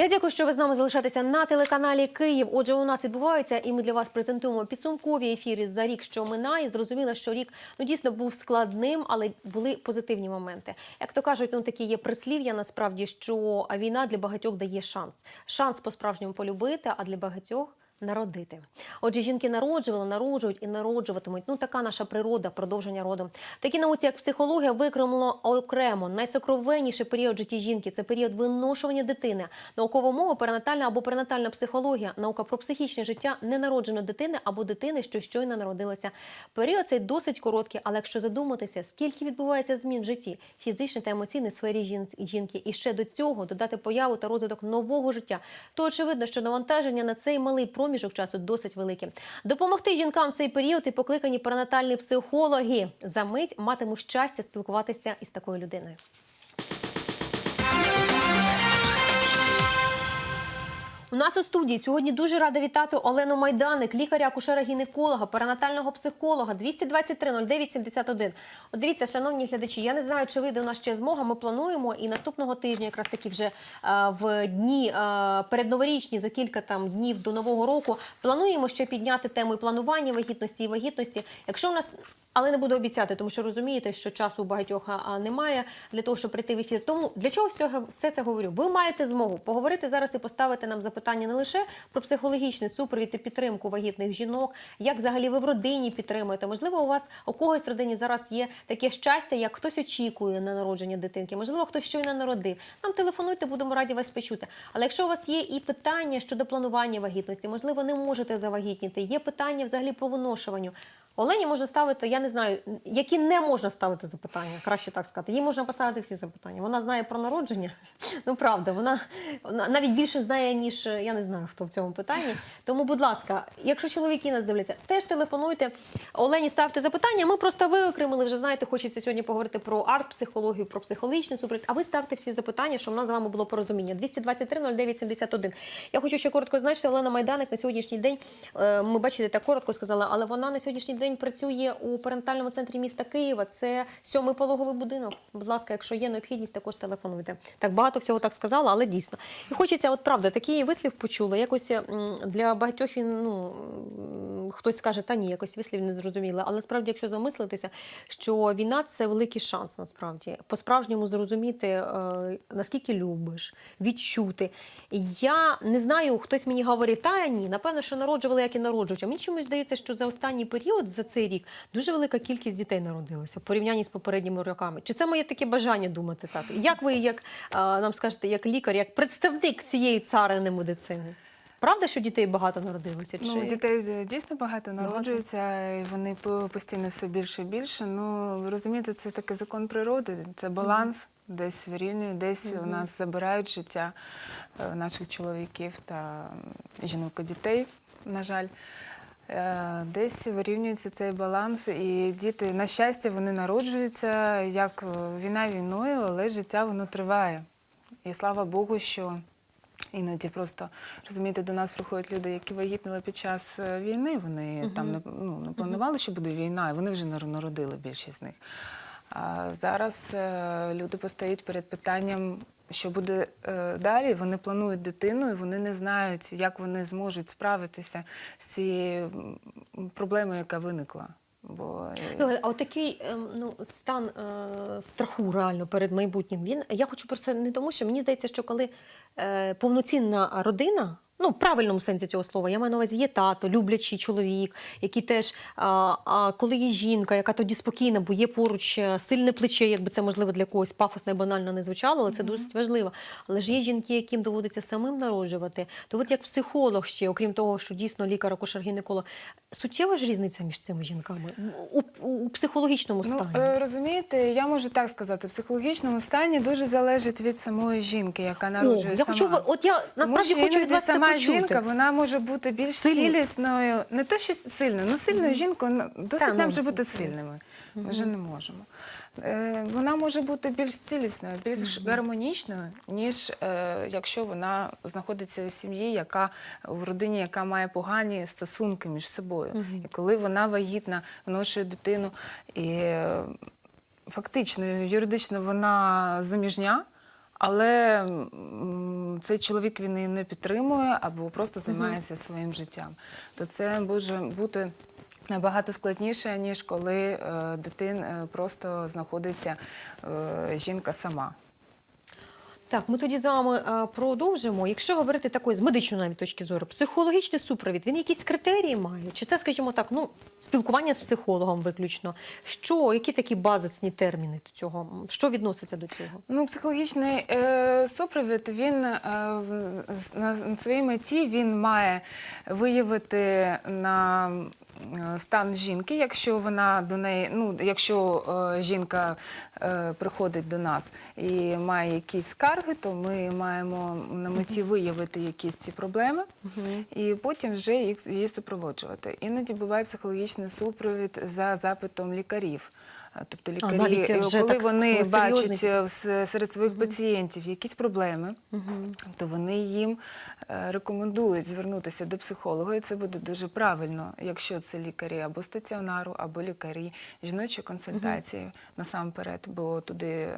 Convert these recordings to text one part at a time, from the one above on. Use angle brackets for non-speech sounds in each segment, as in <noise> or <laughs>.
Я дякую, що ви з нами залишаєтеся на телеканалі Київ. Отже, у нас відбувається, і ми для вас презентуємо підсумкові ефіри за рік, що минає. Зрозуміло, що рік ну дійсно був складним, але були позитивні моменти. Як то кажуть, ну такі є прислів'я. Насправді, що війна для багатьох дає шанс. Шанс по-справжньому полюбити, а для багатьох. Народити, отже, жінки народжували, народжують і народжуватимуть. Ну така наша природа, продовження роду. Такі науці, як психологія, викремлено окремо найсокровенніший період в житті жінки це період виношування дитини. Наукова мова, перинатальна або перинатальна психологія, наука про психічне життя ненародженої дитини або дитини, що щойно народилася. Період цей досить короткий, але якщо задуматися, скільки відбувається змін в житті, фізичній та емоційній сфері жін- жінки, і ще до цього додати появу та розвиток нового життя, то очевидно, що навантаження на цей малий проміжок часу досить велике. Допомогти жінкам в цей період і покликані перинатальні психологи. За мить матиму щастя спілкуватися із такою людиною. У нас у студії сьогодні дуже рада вітати Олену Майданик, лікаря, акушера гінеколога, перинатального психолога 223 09 71. От дивіться, шановні глядачі, я не знаю, чи вийде у нас ще змога. Ми плануємо і наступного тижня, якраз таки вже е, в дні е, передноворічні, за кілька там днів до нового року, плануємо ще підняти тему і планування вагітності і вагітності. Якщо в нас але не буду обіцяти, тому що розумієте, що часу у багатьох а, а, немає для того, щоб прийти в ефір. Тому для чого всього все це говорю? Ви маєте змогу поговорити зараз і поставити нам запитання не лише про психологічний супровід і підтримку вагітних жінок, як взагалі ви в родині підтримуєте. Можливо, у вас у когось в родині зараз є таке щастя, як хтось очікує на народження дитинки. Можливо, хтось щойно народив. Нам телефонуйте, будемо раді вас почути. Але якщо у вас є і питання щодо планування вагітності, можливо, не можете завагітніти. Є питання взагалі по виношуванню. Олені можна ставити, я не знаю, які не можна ставити запитання, краще так сказати. Їй можна поставити всі запитання. Вона знає про народження. <laughs> Ну правда, вона, вона навіть більше знає, ніж я не знаю, хто в цьому питанні. Тому, будь ласка, якщо чоловіки нас дивляться, теж телефонуйте. Олені ставте запитання. Ми просто виокремили, вже знаєте, хочеться сьогодні поговорити про арт-психологію, про психологічний супровід. А ви ставте всі запитання, щоб у нас з вами було порозуміння. 223 09 71. Я хочу ще коротко значити, Олена Майданик на сьогоднішній день. е, Ми бачите, так коротко сказала, але вона на сьогоднішній день працює у перинатальному центрі міста Києва. Це сьомий пологовий будинок. Будь ласка, якщо є необхідність, також телефонуйте. Так багато всього так сказала, але дійсно. І хочеться, от правда, такий вислів почула. Якось для багатьох він ну хтось скаже, та ні, якось вислів не зрозуміло. Але насправді, якщо замислитися, що війна це великий шанс, насправді по-справжньому зрозуміти, е, наскільки любиш, відчути. Я не знаю, хтось мені говорив, та ні, напевно, що народжували, як і народжують. А мені чомусь здається, що за останній період, за цей рік, дуже велика кількість дітей народилася в порівнянні з попередніми роками. Чи це моє таке бажання думати так? Як ви, як нам скажете, як лікар, як представник цієї царини медицини? Правда, що дітей багато народилося? Чи Ну, дітей е, дійсно багато народжується, і вони постійно все більше і більше. Ну, ви розумієте, це такий закон природи, це баланс, десь вирівнює, десь у нас забирають життя е, наших чоловіків та жінок і дітей, на жаль. Е, Десь вирівнюється цей баланс, і діти, на щастя, вони народжуються як е, війна війною, але життя воно триває. І слава Богу, що Іноді просто розумієте, до нас приходять люди, які вагітніли під час е, війни. Вони там не, ну, не планували, що буде війна, і вони вже нар- народили більшість з них. А зараз люди постають перед питанням, що буде е, далі. Вони планують дитину, і вони не знають, як вони зможуть справитися з цією проблемою, яка виникла. Бо е, Ну, а отакий ем, ну, стан е, страху реально перед майбутнім. Він я хочу просто не тому, що мені здається, що коли е, повноцінна родина. Ну, в правильному сенсі цього слова, я маю на увазі є тато, люблячий чоловік, який теж, а, а коли є жінка, яка тоді спокійна, бо є поруч е, сильне плече, якби це можливо для когось пафосно і банально не звучало, але це досить важливо. Але ж є жінки, яким доводиться самим народжувати. То от як психолог ще, окрім того, що дійсно лікар, акушер гінеколог, суттєва ж різниця між цими жінками у, у, у психологічному Ну, стані. Ну, розумієте, я можу так сказати, в психологічному стані дуже залежить від самої жінки, яка О, народжує я сама. хочу, от я насправді хочу від це сама почути. жінка, вона може бути більш Сильні. цілісною, не то що сильною, але сильною жінкою ну, досить Та, ну, нам вже бути сильними. Ми вже не можемо. Е, вона може бути більш цілісною, більш гармонічною, ніж е, якщо вона знаходиться у сім'ї, яка в родині, яка має погані стосунки між собою. І коли вона вагітна, виношує дитину і е, фактично юридично вона заміжня. але м, цей чоловік він її не підтримує або просто займається своїм життям. То це може бути набагато складніше, ніж коли е, дитин е, просто знаходиться е, жінка сама. Так, ми тоді з вами продовжимо. Якщо говорити такої з медичної навіть точки зору, психологічний супровід, він якісь критерії має? Чи це, скажімо так, ну спілкування з психологом виключно? Що, які такі базисні терміни до цього? Що відноситься до цього? Ну, психологічний е, супровід він е, на, своїй меті він має виявити на стан жінки, якщо вона до неї, ну якщо е, жінка е, приходить до нас і має якісь скарги, то ми маємо на меті виявити якісь ці проблеми і потім вже їх її супроводжувати. Іноді буває психологічний супровід за запитом лікарів. Тобто лікарі, навіть е, вже коли так вони бачать е, серед своїх пацієнтів якісь проблеми, то вони їм е, рекомендують звернутися до психолога, і це буде дуже правильно, якщо це лікарі або стаціонару, або лікарі жіночої консультації насамперед, бо туди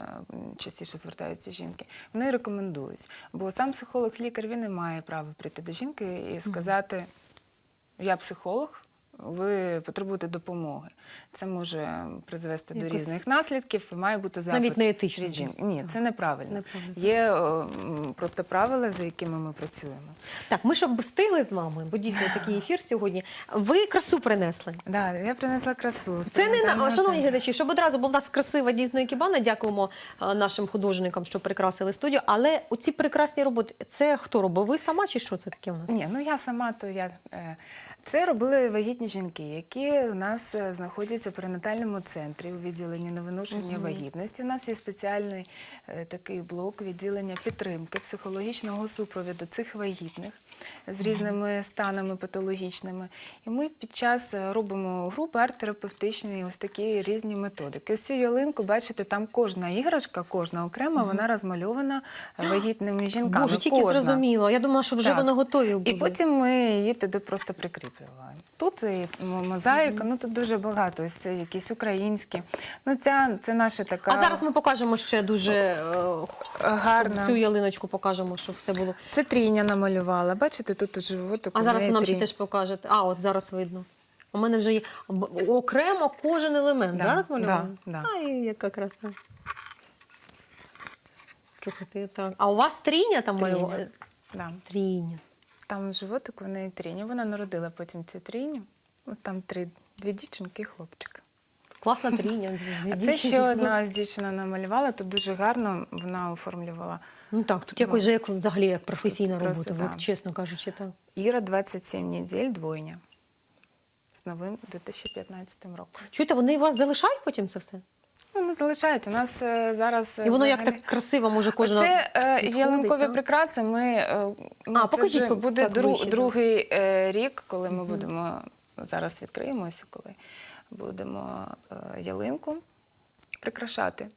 частіше звертаються жінки. Вони рекомендують. Бо сам психолог-лікар він не має права прийти до жінки і сказати: я психолог. Ви потребуєте допомоги. Це може призвести до різних наслідків і має бути запит Навіть неетично від жінки. Ні, це неправильно. Неправильно. Є е, м, просто правила, за якими ми працюємо. Так, ми щоб встигли з вами, бо дійсно такий ефір сьогодні. Ви красу принесли. Да, я принесла красу. Це не на шановні глядачі, щоб одразу була в нас красива дійсно екібана. Дякуємо е, нашим художникам, що прикрасили студію. Але оці прекрасні роботи, це хто робив? Ви сама чи що це таке у нас? Ні, ну я сама то я. е, Це робили вагітні жінки, які у нас е, знаходяться в перинатальному центрі у відділенні невиношення вагітності. У нас є спеціальний е, такий блок відділення підтримки психологічного супровіду цих вагітних з різними станами патологічними. І ми під час е, робимо групи арт-терапевтичні, ось такі різні методики. Ось цю ялинку, бачите, там кожна іграшка, кожна окрема, вона розмальована вагітними жінками. Боже, тільки кожна. зрозуміло. Я думала, що вже Так. вони готові І потім ми її туди просто прикріплюємо. Тут і мозаїка, ну тут дуже багато. Ось це якісь українські. Ну ця це наша така А зараз ми покажемо ще дуже е, гарна. цю ялиночку, покажемо, щоб все було. Це тріня намалювала. Бачите, тут животик. А зараз ви нам ще теж покажете. А, от зараз видно. У мене вже є окремо кожен елемент. Да, Зараз малювали? да, да. Ай, яка краса. Слухайте, так. А у вас тріня там малювала? Да. Тріня. Там животик у неї тріня. Вона народила потім цю тріню. От там три дві дівчинки і хлопчик. Класна <laughs> тріня. А це ще одна з дівчина намалювала. Тут дуже гарно вона оформлювала. Ну так, тут якось же як взагалі як професійна Просто робота, да. от, чесно кажучи, так. Іра 27 неділь, двойня. З новим 2015 роком. Чуєте, вони вас залишають потім це все? Ну, залишають. У нас е, зараз е, І воно як так красиво може кожен. Це е, підходить, ялинкові так? прикраси. Ми ну, А, покажіть, вже буде так, дру- ближче, другий рік, коли ми будемо зараз відкриємося, коли будемо ялинку прикрашати.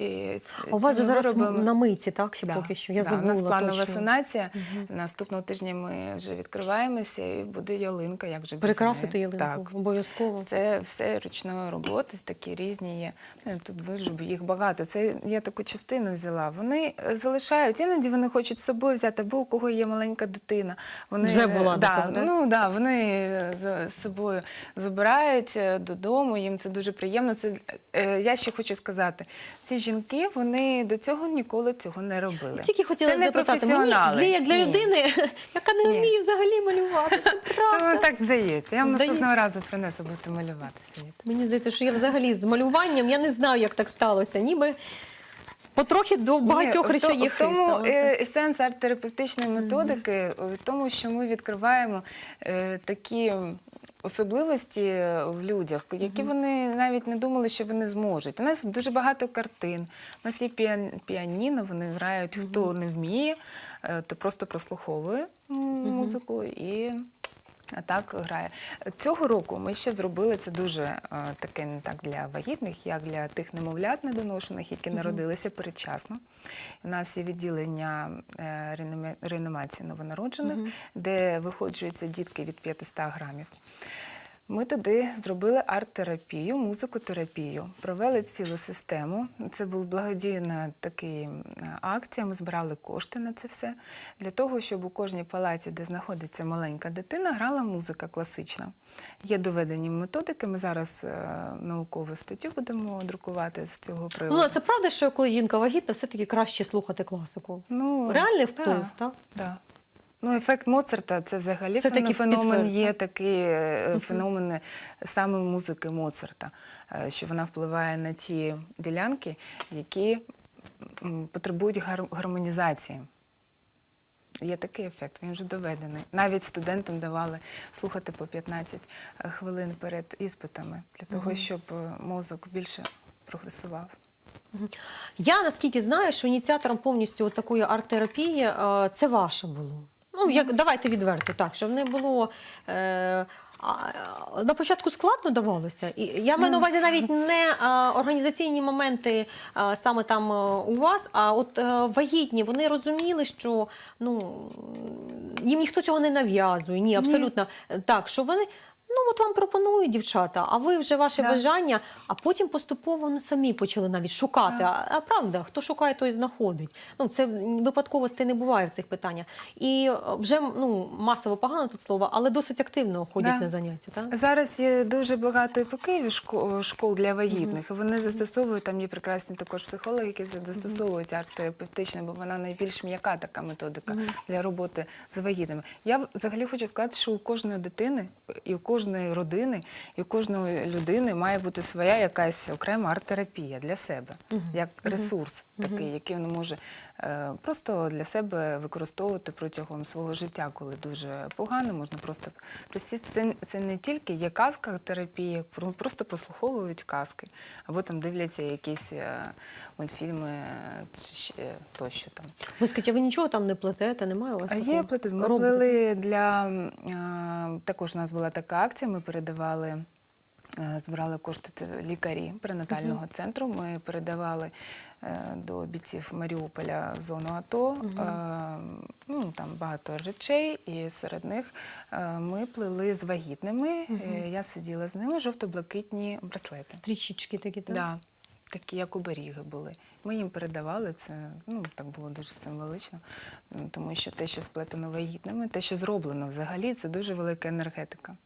І А у вас же зараз виробами- на митці, так? Ще Да, поки що. Я да, забула У нас планова точно. санація. Наступного тижня ми вже відкриваємося і буде ялинка, як вже Перекрасити неї. ялинку Так. обов'язково. Це все ручної роботи, такі різні є. Ну, Тут вижу, їх багато. Це я таку частину взяла. Вони залишають, іноді вони хочуть з собою взяти, або у кого є маленька дитина. Вони Вже була да, така, да? ну да, вони е, з- з собою забирають е, додому. Їм це дуже приємно. Це е, я ще хочу сказати: ці жінки вони до цього ніколи цього не робили. Тільки хотіла це не запитати, мені для, як для Ні. людини, <laughs> яка не Ні. вміє взагалі малювати. Це <laughs> правда. так здається. Я вам наступного разу принесу, будете малювати. Мені здається, що я взагалі з малюванням, я не знаю, як так сталося. Ніби потрохи до багатьох Ні, речей є В тому але е, і сенс арт-терапевтичної методики, в тому, що ми відкриваємо е, такі особливості в людях, які вони навіть не думали, що вони зможуть. У нас дуже багато картин. У нас є піаніно, вони грають, хто не вміє, е, то просто прослуховує музику і. Так грає. Цього року ми ще зробили це дуже е, таке не так для вагітних, як для тих немовлят недоношених, які народилися передчасно. У нас є відділення е, реанімації новонароджених, де виходжуються дітки від 500 грамів. Ми туди зробили арт-терапію, музикотерапію, провели цілу систему. Це була благодійна така акція. Ми збирали кошти на це все для того, щоб у кожній палаті, де знаходиться маленька дитина, грала музика класична. Є доведені методики. Ми зараз е, наукову статтю будемо друкувати з цього приводу. Ну, це правда, що коли жінка вагітна, все-таки краще слухати класику? Ну, Реальний вплив, да, так? Да. Ну, ефект Моцарта це взагалі Все феномен підтверджено. є такий е, феномен саме музики Моцарта, е, що вона впливає на ті ділянки, які потребують гар- гармонізації. Є такий ефект, він вже доведений. Навіть студентам давали слухати по 15 хвилин перед іспитами для того, щоб е, мозок більше прогресував. Я наскільки знаю, що ініціатором повністю от такої арт-терапії е, це ваше було. Ну, як, давайте відверто, так, щоб не було. Е, а, а, на початку складно давалося. І я маю на увазі навіть не а, організаційні моменти а, саме там а, у вас, а от а, вагітні, вони розуміли, що ну, їм ніхто цього не нав'язує. Ні, абсолютно так, що вони. От вам пропонують дівчата, а ви вже ваше Да. бажання, а потім поступово ну, самі почали навіть шукати. А, а правда, хто шукає, той знаходить. Ну, це випадковостей не буває в цих питаннях. І е, вже ну, масово погано тут слово, але досить активно ходять Да. на заняття. Так? Зараз є дуже багато і по Києві школ для вагітних. і Вони застосовують там є прекрасні також психологи, які застосовують арт-терапевтичне, бо вона найбільш м'яка така методика для роботи з вагітними. Я взагалі хочу сказати, що у кожної дитини, і у кожної родини, і у кожної людини має бути своя якась окрема арт-терапія для себе, як ресурс такий, який він може е, просто для себе використовувати протягом свого життя, коли дуже погано, можна просто присісти. Це, це не тільки є казка терапія, просто прослуховують казки, або там дивляться якісь е, мультфільми е, тощо там. Ви скажіть, а ви нічого там не плетете, немає у вас? А такого? Є плетуть. Ми Робите? плели для е, також у нас була така акція. Ми передавали, е, збирали кошти лікарі перинатального центру. Ми передавали е, до бійців Маріуполя зону АТО. Е, Ну там багато речей, і серед них ми плели з вагітними. Е, Я сиділа з ними жовто-блакитні браслети. Трічечки такі, так? Да, такі, як оберіги були. Ми їм передавали це. Ну так було дуже символично, тому що те, що сплетено вагітними, те, що зроблено взагалі, це дуже велика енергетика.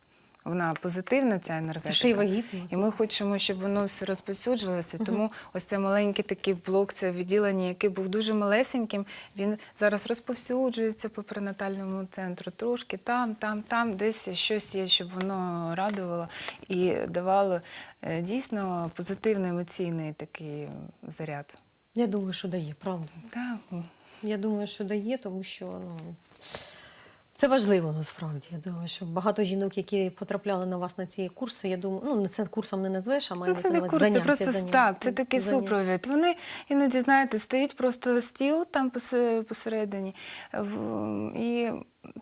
Вона позитивна, ця енергетика. Ще й вагітна. І ми хочемо, щоб воно все розповсюджувалося. Тому ось цей маленький такий блок, це відділення, який був дуже малесеньким, він зараз розповсюджується по перинатальному центру. Трошки там, там, там, десь щось є, щоб воно радувало і давало е, дійсно позитивний емоційний такий заряд. Я думаю, що дає, правда. Так. Я думаю, що дає, тому що ну, це важливо насправді. Я думаю, що багато жінок, які потрапляли на вас на ці курси, я думаю, ну це курсом не назвеш, а Ну, це не курси. це заняття, просто заняття, так, це такий заняття. супровід. Вони іноді, знаєте, стоїть просто стіл там посе- посередині. в- І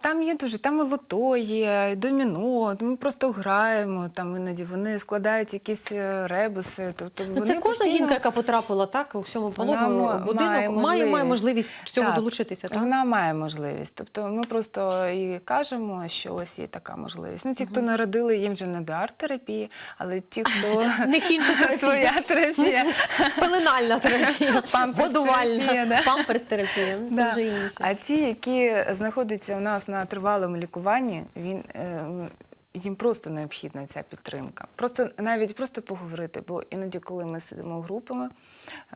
там є дуже, там і лото є, і доміно, ми просто граємо, там іноді вони складають якісь е, ребуси. Тобто Ну, вони це кожна постійно- жінка, яка потрапила так у всьому пологовому ма- будинок, має має, має можливість цього Так, долучитися. Так? Вона має можливість. Тобто ми просто і кажемо, що ось є така можливість. Ну, ті, хто народили, їм вже не до арт-терапії, але ті, хто <laughs> <laughs> своя терапія. <laughs> Пеленальна терапія, годувальна, памперс-терапія. Це Да. вже інше. А ті, які знаходяться у нас на тривалому лікуванні, він е, їм просто необхідна ця підтримка. Просто навіть просто поговорити, бо іноді, коли ми сидимо групами,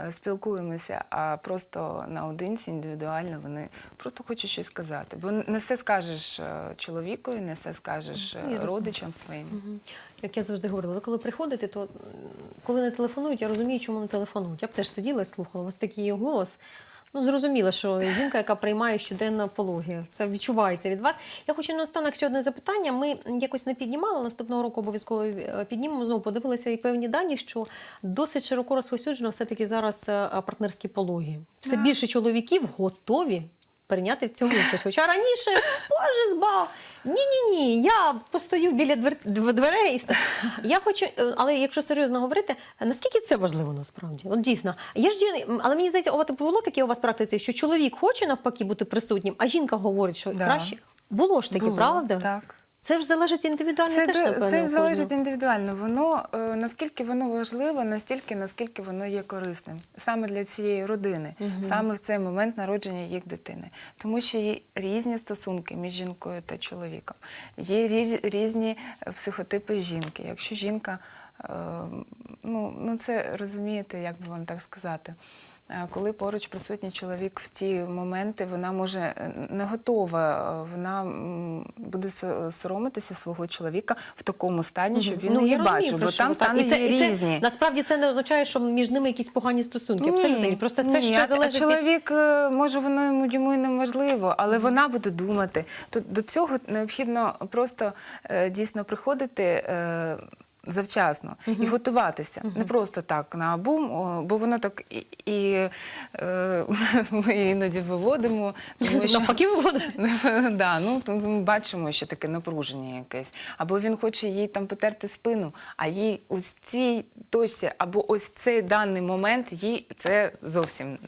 е, спілкуємося, а просто наодинці, індивідуально, вони просто хочуть щось сказати. Бо не все скажеш е, чоловікові, не все скажеш е, Я родичам своїм. Як я завжди говорила, ви коли приходите, то коли не телефонують, я розумію, чому не телефонують. Я б теж сиділа і слухала. У вас такий голос. Ну, зрозуміло, що жінка, яка приймає щоденно пологи, це відчувається від вас. Я хочу наостанок ще одне запитання. Ми якось не піднімали наступного року обов'язково е, піднімемо. Знову подивилися і певні дані, що досить широко розповсюджено все-таки зараз е, партнерські пологи. Все більше чоловіків готові прийняти в цьому участь. Хоча раніше, боже збав, ні-ні ні, я постою біля двер- дверей і <laughs> все. Я хочу, але якщо серйозно говорити, наскільки це важливо насправді? От дійсно, є ж жін- але мені здається, от було таке у вас практиці, що чоловік хоче навпаки бути присутнім, а жінка говорить, що Да. краще. Було ж таке, Було, правда? Так. Це ж залежить індивідуально Це, теж, напевно, це залежить індивідуально. Воно е, наскільки воно важливе, настільки наскільки воно є корисним саме для цієї родини, саме в цей момент народження їх дитини. Тому що є різні стосунки між жінкою та чоловіком, є різні е, психотипи жінки. Якщо жінка, е, ну, ну це розумієте, як би вам так сказати. Е, Коли поруч присутній чоловік в ті моменти, вона може е, не готова, е, вона буде соромитися свого чоловіка в такому стані, щоб він Ну, її бачив, бо там стани І це- є і це різні. Насправді це не означає, що між ними якісь погані стосунки. Абсолютно ні. Просто це ні, ще залежить чоловік, може, воно йому, йому і не важливо, але вона буде думати. То до цього необхідно просто дійсно приходити. Завчасно і готуватися, не просто так на бум, бо воно так і, і е, <laughs> ми іноді виводимо, тому що навпаки виходить. <laughs> да, ну ми бачимо, що таке напруження якесь. Або він хоче їй там потерти спину, а їй ось цій точці, або ось цей даний момент їй це зовсім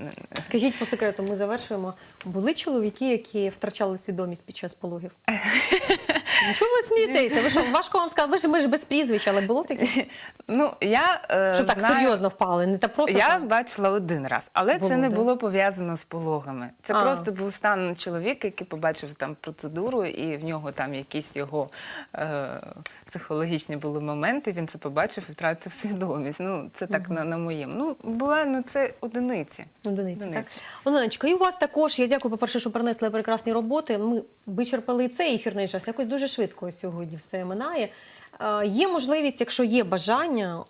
Скажіть по секрету, ми завершуємо. Були чоловіки, які втрачали свідомість під час пологів? <laughs> Ну, Чого ви смієтеся? Ви що, важко вам сказати? Ви ж ми ж без прізвищ, але було таке? <laughs> Ну я е, Щоб так знаю- серйозно впали, не та просто. Я там. бачила один раз, але Було, це не було пов'язано з пологами. Це А. просто був стан чоловіка, який побачив там процедуру, і в нього там якісь його е, психологічні були моменти. Він це побачив і втратив свідомість. Ну це так на, на моєму. Ну була ну це одиниці. Одиниці, так? Оленочка, і у вас також, я дякую, по-перше, що принесли прекрасні роботи. Ми вичерпали і цей ефірний час. Якось дуже швидко сьогодні все минає. Е, є можливість, якщо є бажання,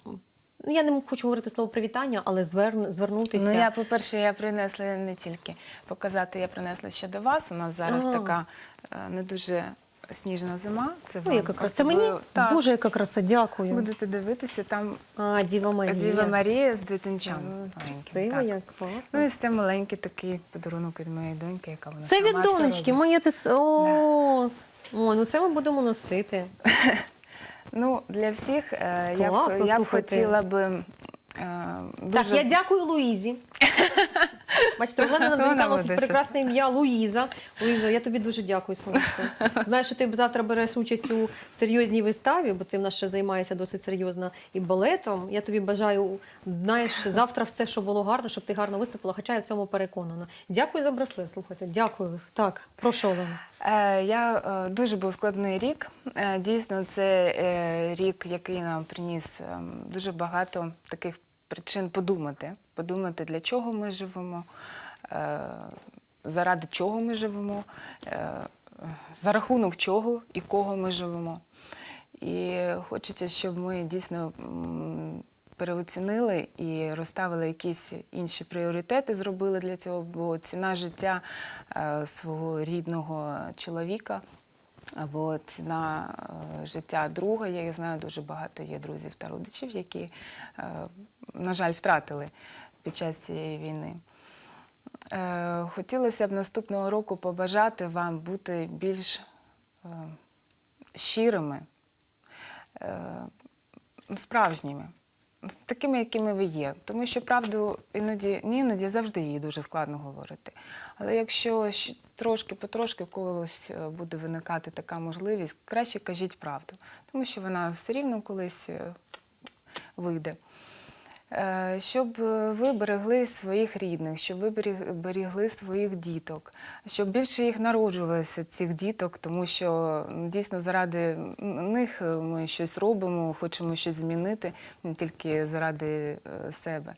ну я не хочу говорити слово привітання, але зверн, звернутися. Ну я, по-перше, я принесла не тільки показати, я принесла ще до вас. У нас зараз А. така е, не дуже сніжна зима. Це Ну, яка краса. Це мені Так. Боже, яка краса, дякую. Будете дивитися, там А, Діва Марія. Діва Марія з дитинчам. Красиво, як класно. Ну і це маленький такий подарунок від моєї доньки, яка вона Це від донечки, моє ти. О, О, ну це ми будемо носити. <laughs> Ну, для всіх е, я, Класно, б, я б слухайте. хотіла би е, дуже... Так, я дякую Луїзі. <laughs> Бачите, Олена донька носить прекрасне ім'я Луїза. Луїза, я тобі дуже дякую, сонечко. Знаєш, що ти завтра береш участь у серйозній виставі, бо ти в нас ще займаєшся досить серйозно і балетом. Я тобі бажаю, знаєш, завтра все, що було гарно, щоб ти гарно виступила, хоча я в цьому переконана. Дякую за браслет, слухайте, дякую. Так, прошу Олена. Е, Я е, дуже був складний рік. Е, Дійсно, це рік, який нам приніс е, дуже багато таких причин подумати. Подумати, для чого ми живемо, е, заради чого ми живемо, е, за рахунок чого і кого ми живемо. І хочеться, щоб ми дійсно переоцінили і розставили якісь інші пріоритети, зробили для цього, бо ціна життя е, свого рідного чоловіка або ціна життя друга. Я знаю, дуже багато є друзів та родичів, які, на жаль, втратили під час цієї війни. Е, Хотілося б наступного року побажати вам бути більш е, щирими, е, справжніми, такими, якими ви є. Тому що правду іноді, не іноді завжди її дуже складно говорити. Але якщо трошки потрошки е, буде виникати така можливість, краще кажіть правду, тому що вона все рівно колись вийде. Е, Щоб е, ви берегли своїх рідних, щоб ви берегли своїх діток, щоб більше їх народжувалося, цих діток, тому що дійсно заради них е, ми щось робимо, хочемо щось змінити, не тільки заради себе.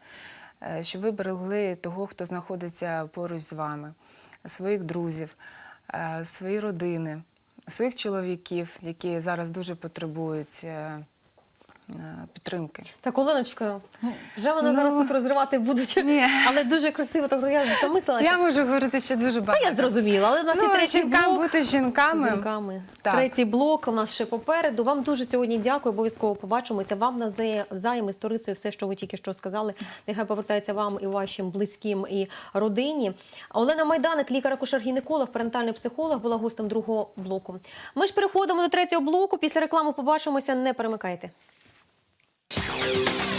Щоб ви берегли того, хто знаходиться поруч з вами, своїх друзів, свої родини, своїх чоловіків, які зараз дуже потребують підтримки. Так, Оленочка, вже вона Ну, зараз тут розривати будуть, ні. але дуже красиво, так я замислилася. Я можу говорити ще дуже Та я зрозуміла, але в нас Ну, є третій жінкам блок. бути жінками. Жінками. Так. Третій блок у нас ще попереду. Вам дуже сьогодні дякую. Обов'язково побачимося. Вам навзаєм із сторицею все, що ви тільки що сказали. Нехай повертається вам і вашим близьким і родині. Олена Майданик, лікар-акушер-гінеколог, перинатальний психолог, була гостем другого блоку. Ми ж переходимо до третього блоку. Після реклами побачимося. Не перемикайте. Thank you.